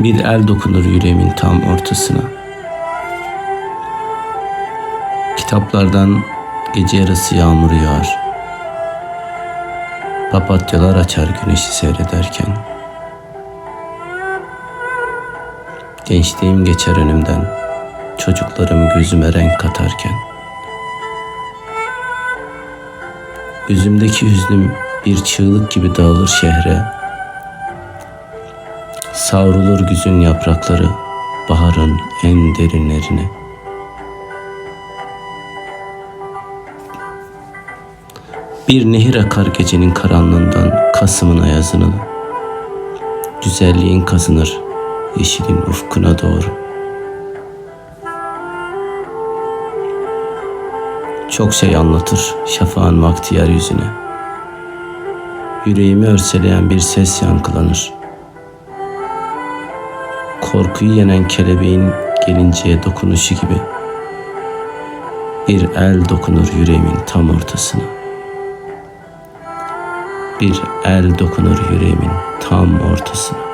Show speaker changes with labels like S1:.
S1: Bir el dokunur yüreğimin tam ortasına. Kitaplardan gece yarısı yağmur yağar. Papatyalar açar güneşi seyrederken. Gençliğim geçer önümden. Çocuklarım gözüme renk katarken. Yüzümdeki hüznüm bir çığlık gibi dağılır şehre. Savrulur güzün yaprakları baharın en derinlerine. Bir nehir akar gecenin karanlığından Kasım'ın ayazını. Güzelliğin kazınır yeşilin ufkuna doğru. Çok şey anlatır şafağın vakti yeryüzüne. Yüreğimi örseleyen bir ses yankılanır. Korkuyu yenen kelebeğin gelinceye dokunuşu gibi. Bir el dokunur yüreğimin tam ortasına. Bir el dokunur yüreğimin tam ortasına.